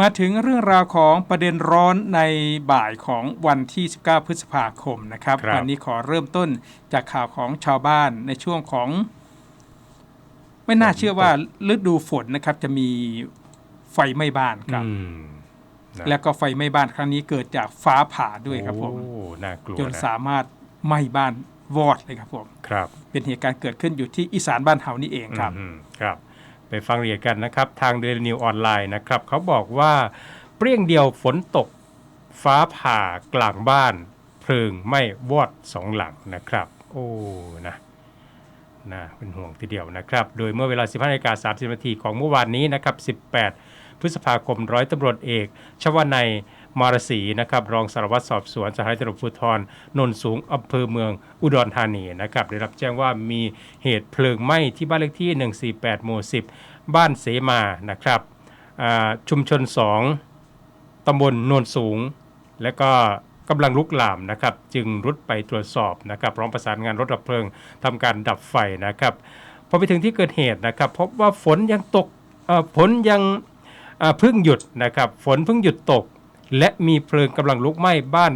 มาถึงเรื่องราวของประเด็นร้อนในบ่ายของวันที่ 19 พฤษภาคมนะครับครับวันนี้ขอเริ่มต้นจากข่าวของชาวบ้านในช่วงของ ไม่น่าเชื่อว่าฤดูฝนนะครับ จะมีไฟไหม้บ้านครับอืมนะแล้วก็ไฟไหม้บ้านครั้งนี้เกิดจากฟ้าผ่าด้วยครับผมโอ้น่ากลัวจนนะสามารถไหม้บ้านวอดเลยครับผมครับ เป็นเหตุการณ์เกิดขึ้นอยู่ที่อีสานบ้านเฮานี่เองครับอืมครับ ไปฟังเอียดกันนะครับ ทางเดลินิวออนไลน์นะครับเขาบอกว่าเปรี้ยงเดียวฝนตกฟ้าผ่ากลางบ้าน เพลิงไหม้วอดสองหลังนะครับ โอ้นะน่าเป็นห่วงทีเดียวนะครับ โดยเมื่อเวลา 15นาฬิกา30นาทีของเมื่อวานนี้นะครับ 18 พฤษภาคมร้อยตำรวจเอก ชวนัย มารศรีนะครับรองสารวัตรสอบสวนสถานีตำรวจภูธรนนสูงอำเภอเมืองอุดรธานีนะครับได้รับแจ้งว่ามีเหตุเพลิงไหม้ที่บ้านเลขที่ 148 หมู่ 10 บ้านเสมานะครับชุมชน 2 ตำบลนนสูง และก็กำลังลุกลามนะครับจึงรุดไปตรวจสอบนะครับพร้อมประสานงานรถดับเพลิงทำการดับไฟนะครับพอไปถึงที่เกิดเหตุนะครับ พบว่าฝนยังตกฝนยังเพิ่งหยุดนะครับฝนเพิ่งหยุดตก และมีเพลิงกำลังลุกไหม้บ้าน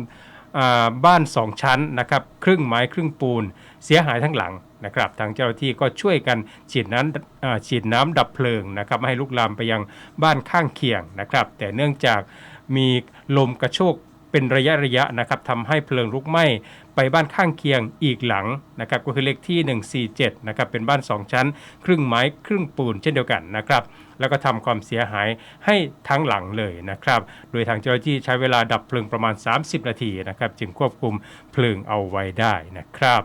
บ้านสองชั้นนะครับครึ่งไม้ครึ่งปูนเสียหายทั้งหลังนะครับทางเจ้าหน้าที่ก็ช่วยกันฉีดน้ำฉีดน้ำดับเพลิงนะครับไม่ให้ลุกลามไปยังบ้านข้างเคียงนะครับ แต่เนื่องจากมีลมกระโชกเป็นระยะระยะนะครับทำให้เพลิงลุกไหม้ ไปบ้านข้างเคียงอีกหลังนะครับก็คือเลขที่ 147นะครับเป็นบ้าน 2 ชั้น ครึ่งไม้ครึ่งปูนเช่นเดียวกันนะครับแล้วก็ทำความเสียหายให้ทั้งหลังเลยนะครับโดยทางเจ้าหน้าที่ใช้เวลาดับเพลิงประมาณ 30 นาทีนะครับจึงควบคุมเพลิงเอาไว้ได้นะครับ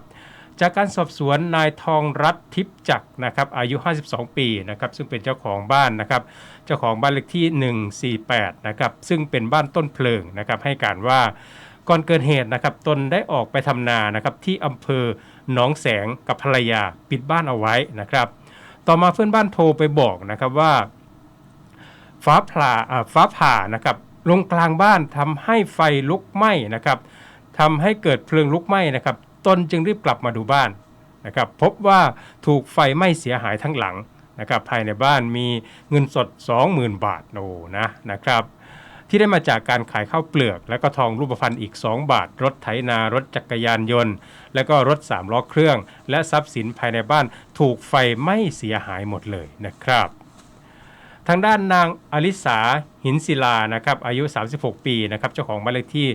จากการสอบสวนนายทองรัฐทิพย์จักรนะครับอายุ 52 ปีนะครับซึ่งเป็นเจ้าของบ้านนะครับเจ้าของบ้านเลขที่ 148นะครับซึ่งเป็นบ้านต้นเพลิงนะครับให้การว่า ก่อนเกิดเหตุนะครับตนได้ออกไปทำนานะครับที่อำเภอหนองแสงกับภรรยาปิดบ้านเอาไว้นะครับ ต่อมาเพื่อนบ้านโทรไปบอกนะครับว่า ฟ้าผ่าฟ้าผ่านะครับลงกลางบ้านทำให้ไฟลุกไหม้นะครับทำให้เกิดเพลิงลุกไหม้นะครับตนจึงรีบกลับมาดูบ้านนะครับพบว่าถูกไฟไหม้เสียหายทั้งหลังนะครับภายในบ้านมีเงินสด 20,000 บาทโอ้นะนะครับ ที่ได้มาจากการขายข้าวเปลือก และก็ทองรูปพรรณอีก 2 บาท รถไถนารถจักรยานยนต์ และก็รถ3ล้อเครื่อง และทรัพย์สินภายในบ้านถูกไฟไหม้เสียหายหมดเลยนะครับทางด้านนางอลิสาหินศิลานะครับอายุ 36 ปีนะครับเจ้าของบ้านเลขที่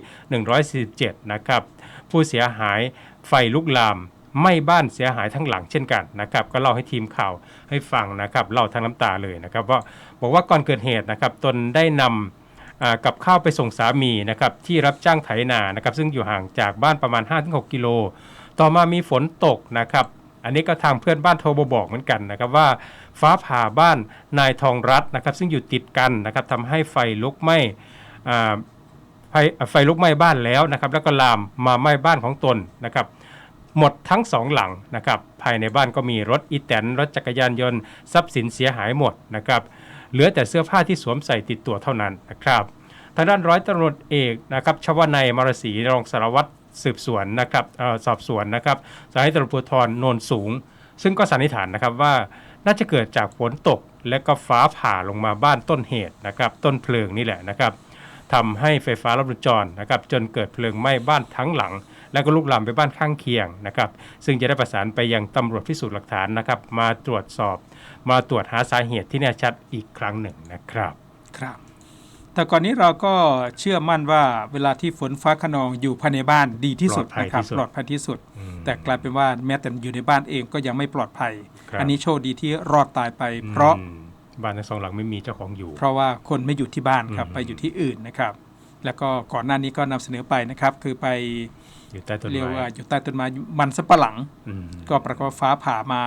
147 นะครับผู้เสียหายไฟลุกลามไหม้บ้านเสียหายทั้งหลังเช่นกันนะครับก็เล่าให้ทีมข่าวให้ฟังนะครับเล่าทั้งน้ำตาเลยนะครับว่าบอกว่าก่อนเกิดเหตุนะครับตนได้นำอ่า กับข้าวไปส่งสามีนะครับที่รับจ้างไถนานะครับซึ่งอยู่ห่างจากบ้านประมาณ 5-6 กิโล ต่อมามีฝนตกนะครับอันนี้ก็ทางเพื่อนบ้านโทรมาบอกเหมือนกันนะครับว่า ฟ้าผ่าบ้านนายทองรัตน์นะครับซึ่งอยู่ติดกันนะครับทำให้ไฟลุกไหม้ไฟไฟลุกไหม้บ้านแล้วนะครับแล้วก็ลามมาไหม้บ้านของตนนะครับหมดทั้งสองหลังนะครับภายในบ้านก็มีรถอีแตนรถจักรยานยนต์ ทรัพย์สินเสียหายหมดนะครับ เหลือแต่เสื้อผ้าที่สวมใส่ติดตัวเท่านั้นนะครับทางด้านร้อยตำรวจเอกนะครับชวนัยมารศรีรองสารวัตรสืบสวนนะครับออสอบสวนนะครับสานีตำรวจภูธรโนนสูง ซึ่งก็สันนิษฐานนะครับว่าน่าจะเกิดจากฝนตกและก็ฟ้าผ่าลงมาบ้านต้นเหตุนะครับต้นเพลิงนี่แหละนะครับทำให้ไฟฟ้าลัดวงจรนะครับจนเกิดเพลิงไหม้บ้านทั้งหลัง แล้วก็ลุกลามไปบ้านข้างเคียงนะครับซึ่งจะได้ประสานไปยังตำรวจพิสูจน์หลักฐานนะครับมาตรวจสอบ มาตรวจหาสาเหตุที่แน่ชัดอีกครั้งหนึ่งนะครับครับ แต่ก่อนนี้เราก็เชื่อมั่นว่าเวลาที่ฝนฟ้าขนองอยู่ภายในบ้านดีที่สุดปลอดภัยนะครับที่สุดปลอดภัยที่สุดอืมแต่กลายเป็นว่าแม้แต่อยู่ในบ้านเองก็ยังไม่ปลอดภัยครับอันนี้โชคดีที่รอดตายไป เพราะอืมบ้านทั้งสองหลังไม่มีเจ้าของอยู่ เพราะว่าคนไม่อยู่ที่บ้านครับอืมไปอยู่ที่อื่นนะครับ แล้วก็ก่อนหน้านี้ก็นำเสนอไปนะครับ คือไป อยู่ใต้ต้นเรียกไม้ว่าอยู่ใต้ต้นไม้มันสับปะหลังอืมก็ปรากฏว่าฟ้าผ่ามา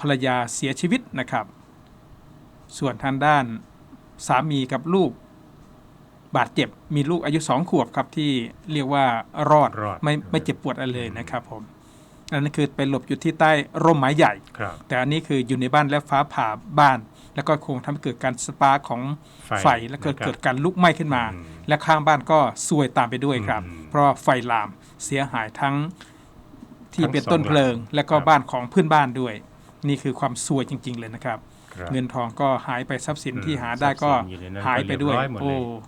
ภรรยาเสียชีวิตนะครับ ส่วนทางด้านสามีกับลูกบาดเจ็บมีลูกอายุสองขวบครับที่เรียกว่ารอดรอดไม่ไม่เจ็บปวดอะไรเลยนะครับผม อันนั้นคือไปหลบอยู่ที่ใต้ร่มไม้ใหญ่ครับแต่อันนี้คืออยู่ในบ้านและฟ้าผ่าบ้าน แล้วก็คงทำให้เกิดการสปาร์คของไฟไฟแล้วเกิดนะครับเกิดการลุกไหม้ขึ้นมาอืมและข้างบ้านก็ซวยตามไปด้วยครับอืมเพราะว่าไฟลามเสียหายทั้งที่ทั้งเป็นสองต้นเพลิง และก็ครับบ้านของเพื่อนบ้านด้วย นี่คือความซวยจริง ๆ เลยนะครับครับเงินทองก็หายไปทรัพย์สินอืมที่หาได้ก็ทรัพย์สินอยู่ในนั้นหายไปด้วยก็เรียบร้อยหมดเลยโอ้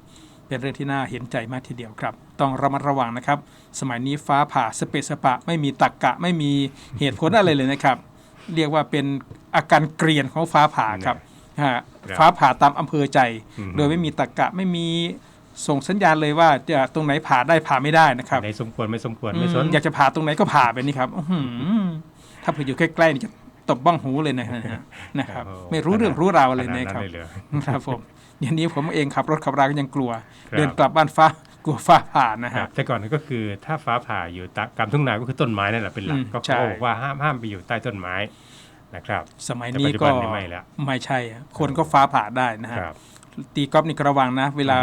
เป็นเรื่องที่น่าเห็นใจมากทีเดียวครับ ต้องระมัดระวังนะครับ สมัยนี้ฟ้าผ่าสเปซสปะ ไม่มีตักกะไม่มีเหตุผลอะไรเลยนะครับ เรียกว่าเป็นอาการเกรียนของฟ้าผ่าครับฮะฟ้าผ่าตามอำเภอใจอืมโดยไม่มีตักกะไม่มีส่งสัญญาณเลยว่าจะตรงไหนผ่าได้ผ่าไม่ได้นะครับในสมควรไม่สมควรไม่สนอืมอยากจะผ่าตรงไหนก็ผ่าไปนี่ครับอื้อหือถ้าเผื่ออยู่ใกล้ๆนี่จะตบบ้องหูเลยนะฮะนะครับโอ้ไม่รู้เรื่องรู้ราวอะไรเลยขครับนั้นเลยเหรอครับผม อย่างนี้ผมเองขับรถขับราก็ยังกลัวครับเดินกลับบ้านฟ้ากลัวฟ้าผ่านะครัฮะบแต่ก่อนนั้นก็คือถ้าฟ้าผ่าอยู่ตามกลางทุ่งนาก็คือต้นไม้นั่นแหละเป็นหลักอืมก็ใช่เขาบอกว่าห้ามห้ามไปอยู่ใต้ต้นไม้นะครับ สมัยแต่นี้ปัจจุก็บันนี้ไม่แล้วไม่ใช่อะคนก็ฟ้าผ่าได้นะฮะครับตีกอล์ฟนี่ก็ระวังนะ เวลา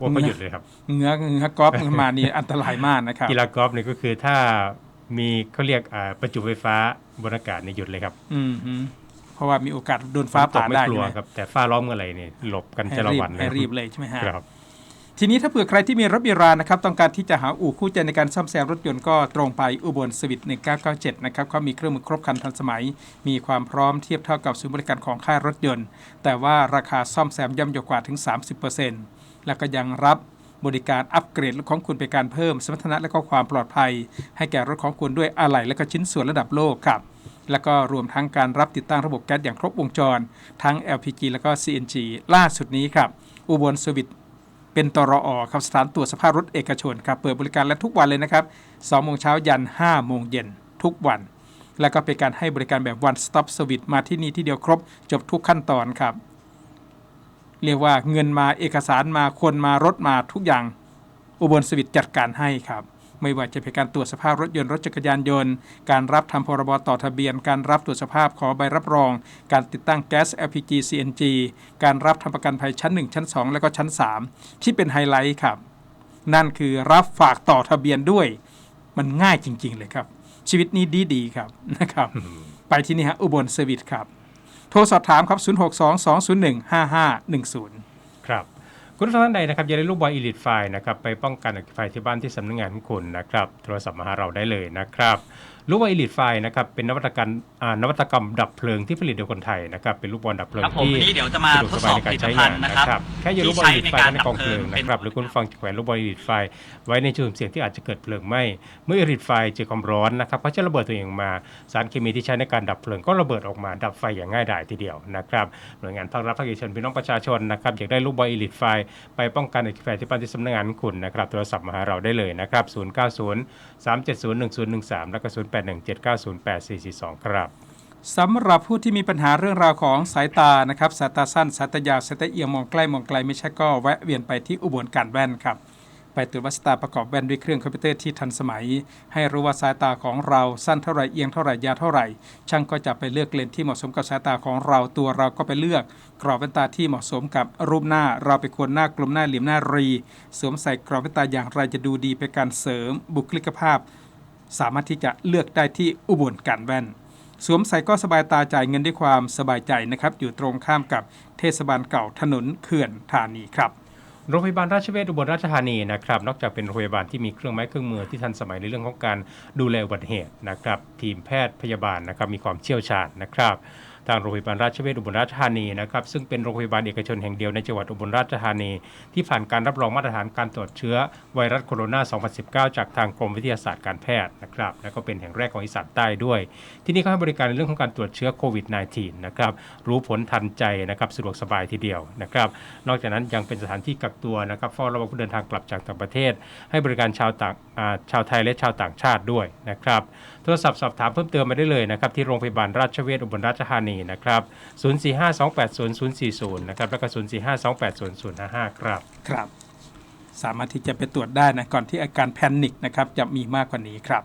ว่าไม่หยุดเลยครับเงื้อเงื้อกอล์ฟมานี่อันตรายมากนะครับกีฬากอล์ฟเนี่ยก็คือถ้ามีเขาเรียกอ่าประจุไฟฟ้าบนอากาศในยหยุดเลยครับอืมฮึเพ ราะว่ามีโอกาสโดนฟ้าฝนตกผ่าไม่ได้กลัวใช่ไหมครับแต่ฟ้าร้องเมื่อไหร่เนี่ยหลบกันให้จะระรีบวันเลยให้รีบเลยใช่ไหมฮะครับทีนี้ถ้าเผื่อใครที่มีรถมีรานะครับต้องการที่จะหาอู่คู่ใจในการซ่อมแซมรถยนต์ก็ตรงไปอุบลสวิต1997 นะครับเขามีเครื่องมือครบครันทันสมัย มีความพร้อมเทียบเท่ากับศูนย์บริการของค่ายรถยนต์ แต่ว่าราคาซ่อมแซมย่ำเยากว่าถึง 30%แล้วก็ยังรับบริการอัปเกรดรถของคุณเป็นการเพิ่มสมรรถนะและก็ความปลอดภัย ให้แก่รถของคุณด้วยอะไหล่และก็ชิ้นส่วนระดับโลกครับ แล้วก็รวมทั้งการรับติดตั้งระบบแก๊สอย่างครบวงจร ทั้ง LPG แล้วก็ CNG ล่าสุดนี้ครับ อุบลสวิตเป็นตรออครับสถานตรวจสภาพรถเอกชนครับเปิดบริการและทุกวันเลยนะครับ2โมงเช้ายัน5โมงเย็นทุกวัน แล้วก็เป็นการให้บริการแบบ one stop service มาที่นี่ที่เดียวครบจบทุกขั้นตอนครับ เรียกว่าเงินมาเอกสารมาคนมารถมาทุกอย่างอุบลสวิตจัดการให้ครับ ไม่ว่าจะเป็นการตรวจสภาพรถยนต์รถจักรยานยนต์ การรับทำพรบต่อทะเบียน การรับตรวจสภาพขอใบรับรอง การติดตั้งแก๊ส LPG CNG การรับทำประกันภัยชั้น 1 ชั้น 2 และก็ชั้น 3 ที่เป็นไฮไลท์ครับ นั่นคือรับฝากต่อทะเบียนด้วย มันง่ายจริง ๆ เลยครับ ชีวิตนี้ดีๆครับนะครับ ไปที่นี่ฮะอุบลเซอร์วิสครับ โทรสอบถามครับ 062-201-5510 ครับ คุณผู้ชมท่านใดนะครับอยากได้ลูกบอลอีลิทไฟนะครับไปป้องกันอัคคีไฟที่บ้านที่สำนักงานของคุณนะครับโทรศัพท์มาหาเราได้เลยนะครับลูกบอลอีลิทไฟนะครับเป็นนวัตกรรมอ่านวัตกรรมดับเพลิงที่ผลิตโดยคนไทยนะครับเป็นลูกบอลดับเพลิงครับผมที่วันนี้เดี๋ยวจะมาสะดวกทสดบาสยอบในผการลิตใช้ภังาณนฑ์นะนะคครัรับบแค่อยู่ลูกบอลอีลิทไฟไว้ในกองเพลิงนะครับหรือคุณฟังแขวนลูกบอลอีลิทไฟ ไว้ในจุดเสี่ยงที่อาจจะเกิดเพลิงไหม้เมื่ออีลิทไฟเจอความร้อนนะครับก็จะระเบิดตัวเองออกมาสารเคมีที่ใช้ในการดับเพลิงก็ระเบิดออกมาดับไฟอย่างง่ายดายทีเดียวนะครับหน่วยงานภาครัฐภาคเอกชนพี่น้องประชาชนนะครับอยากได้ลูกบอลอีลิทไฟไปป้องกันอัคคีไฟที่บ้านที่สำนักงานของคุณนะครับโทรศัพท์มาหาเราได้เลยนะครับ 090 370 1013 แล้วก็ 081 790 8442 ครับสำหรับผู้ที่มีปัญหาเรื่องราวของสายตานะครับสายตาสั้นสายตายาวสายตาเอียงมองใกล้มองไกลไม่ใช่ก็แวะเวียนไปที่อุบลการแว่นครับ ไปตรวจวัดสายตาประกอบแว่นด้วยเครื่องคอมพิวเตอร์ที่ทันสมัย ให้รู้ว่าสายตาของเราสั้นเท่าไหร่เอียงเท่าไหร่ยาวเท่าไหร่ ช่างก็จะไปเลือกเลนส์ที่เหมาะสมกับสายตาของเราตัวเราก็ไปเลือก กรอบแว่นตาที่เหมาะสมกับรูปหน้า เราไปควรหน้ากลมหน้าเหลี่ยมหน้ารี สวมใส่กรอบแว่นตาอย่างไรจะดูดีเป็นการเสริมบุคลิกภาพ สามารถที่จะเลือกได้ที่อุบลการแว่นสวมใส่ก็สบายตาจ่ายเงินด้วยความสบายใจนะครับ อยู่ตรงข้ามกับเทศบาลเก่าถนนเขื่อนธานีครับ โรงพยาบาลราชเวชอุบลราชธานีนะครับ นอกจากเป็นโรงพยาบาลที่มีเครื่องไม้เครื่องมือที่ทันสมัยในเรื่องของการดูแลอุบัติเหตุนะครับ ทีมแพทย์พยาบาลนะครับมีความเชี่ยวชาญนะครับ ทางโรงพยาบาลราชเวชอุบลราชธานีนะครับซึ่งเป็นโรงพยาบาลเอกชนแห่งเดียวในจังหวัดอุบลราชธานี ที่ผ่านการรับรองมาตรฐานการตรวจเชื้อไวรัสโคโรนา 2019 จากทางกรมวิทยาศาสตร์การแพทย์นะครับและก็เป็นแห่งแรกของอีสานใต้ด้วย ที่นี่เขาให้บริการในเรื่องของการตรวจเชื้อโควิด -19 นะครับรู้ผลทันใจนะครับสะดวกสบายทีเดียวนะครับนอกจากนั้นยังเป็นสถานที่กักตัวนะครับเฝ้าระวังผู้เดินทางกลับจากต่างประเทศ ให้บริการชาวต่างาชาวไทยและชาวต่างชาติด้วยนะครับโทรศัพท์สอบถามเพิ่มเติมมาได้เลยนะครับที่โรงพยาบาลราชเวชอุบลราชธานนีนะครับ 0452800040 นะครับ แล้วก็ 0452800055 ครับ ครับ สามารถที่จะไปตรวจได้นะ ก่อนที่อาการแพนิคนะครับ จะมีมากกว่านี้ครับ